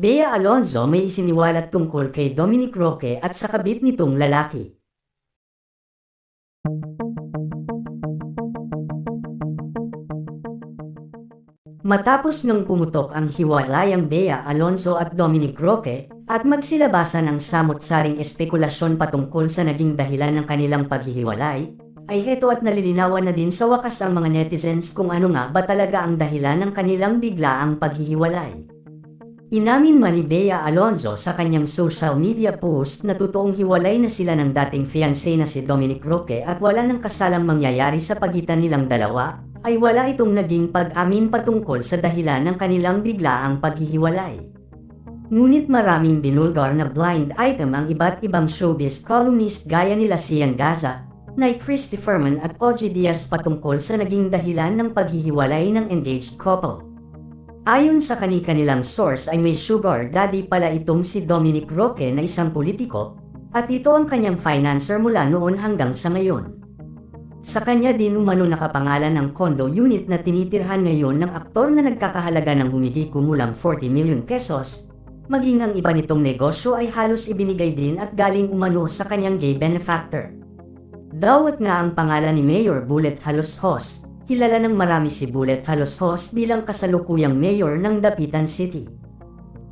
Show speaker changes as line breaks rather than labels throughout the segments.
Bea Alonzo may isiniwalat tungkol kay Dominic Roque at sa kabit nitong lalaki. Matapos nang pumutok ang hiwalayang Bea Alonzo at Dominic Roque at magsilabasan ang samot-saring espekulasyon patungkol sa naging dahilan ng kanilang paghihiwalay, ay heto at nalilinawan na din sa wakas ang mga netizens kung ano nga ba talaga ang dahilan ng kanilang biglaang paghihiwalay. Inamin man Alonzo sa kanyang social media post na totoong hiwalay na sila ng dating fiancé na si Dominic Roque at wala nang kasalang mangyayari sa pagitan nilang dalawa, ay wala itong naging pag-amin patungkol sa dahilan ng kanilang biglaang paghihiwalay. Ngunit maraming binulgar na blind item ang iba't ibang showbiz columnist gaya nila Sian Gaza, Nay Christopher Man at OG Diaz patungkol sa naging dahilan ng paghihiwalay ng engaged couple. Ayon sa kani-kanilang source ay may sugar daddy pala itong si Dominic Roque na isang politiko at ito ang kanyang financer mula noon hanggang sa ngayon. Sa kanya din umano nakapangalan ng condo unit na tinitirhan ngayon ng aktor na nagkakahalaga ng humigit kumulang 40 million pesos, maging ang iba nitong negosyo ay halos ibinigay din at galing umano sa kanyang gay benefactor. Dawat nga ang pangalan ni Mayor Bullet Halos Hos, kilala ng marami si Bullet Halos Hos bilang kasalukuyang mayor ng Dapitan City.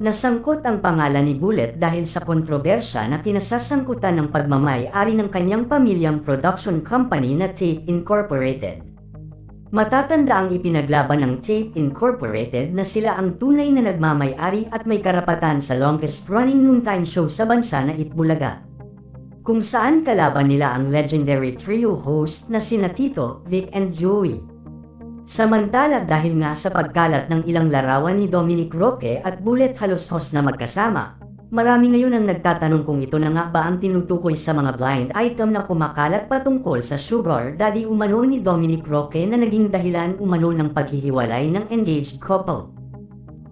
Nasangkot ang pangalan ni Bullet dahil sa kontrobersya na kinasasangkutan ng pagmamay-ari ng kanyang pamilyang production company na Tape Incorporated. Matatanda ang ipinaglaban ng Tape Incorporated na sila ang tunay na nagmamay-ari at may karapatan sa longest-running noontime show sa bansa na Itbulaga kung saan kalaban nila ang legendary trio host na sina Tito, Vic and Joey. Samantala dahil nga sa pagkalat ng ilang larawan ni Dominic Roque at Bullet Halos-Hos na magkasama, marami ngayon ang nagtatanong kung ito na nga ba ang tinutukoy sa mga blind item na kumakalat patungkol sa sugar daddy umano ni Dominic Roque na naging dahilan umano ng paghihiwalay ng engaged couple.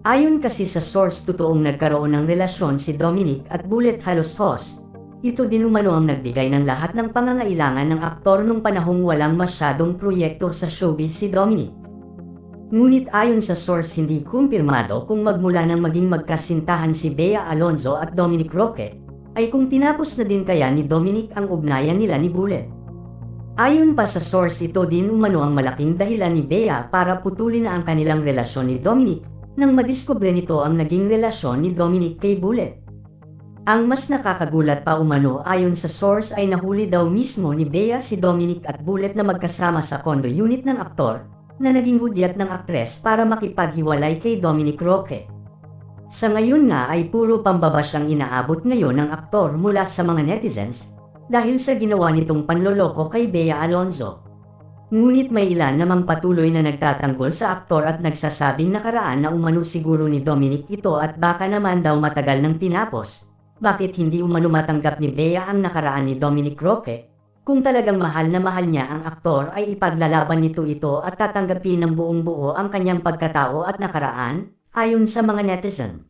Ayon kasi sa source totoong nagkaroon ng relasyon si Dominic at Bullet Halos-Hos, ito din umano ang nagbigay ng lahat ng pangangailangan ng aktor nung panahong walang masyadong proyekto sa showbiz si Dominic. Ngunit ayon sa source hindi kumpirmado kung magmula nang maging magkasintahan si Bea Alonzo at Dominic Roque, ay kung tinapos na din kaya ni Dominic ang ugnayan nila ni Bullet. Ayon pa sa source ito din umano ang malaking dahilan ni Bea para putulin na ang kanilang relasyon ni Dominic nang madiskubre nito ang naging relasyon ni Dominic kay Bullet. Ang mas nakakagulat pa umano ayon sa source ay nahuli daw mismo ni Bea si Dominic at Bullet na magkasama sa condo unit ng aktor na naging hudyat ng aktres para makipaghiwalay kay Dominic Roque. Sa ngayon nga ay puro pambabash ang inaabot ngayon ng aktor mula sa mga netizens dahil sa ginawa nitong panloloko kay Bea Alonzo. Ngunit may ilan namang patuloy na nagtatanggol sa aktor at nagsasabing nakaraan na umano siguro ni Dominic ito at baka naman daw matagal nang tinapos bakit hindi umano matanggap ni Bea ang nakaraan ni Dominic Roque? Kung talagang mahal na mahal niya ang aktor ay ipaglalaban nito ito at tatanggapin ng buong buo ang kanyang pagkatao at nakaraan, ayon sa mga netizen.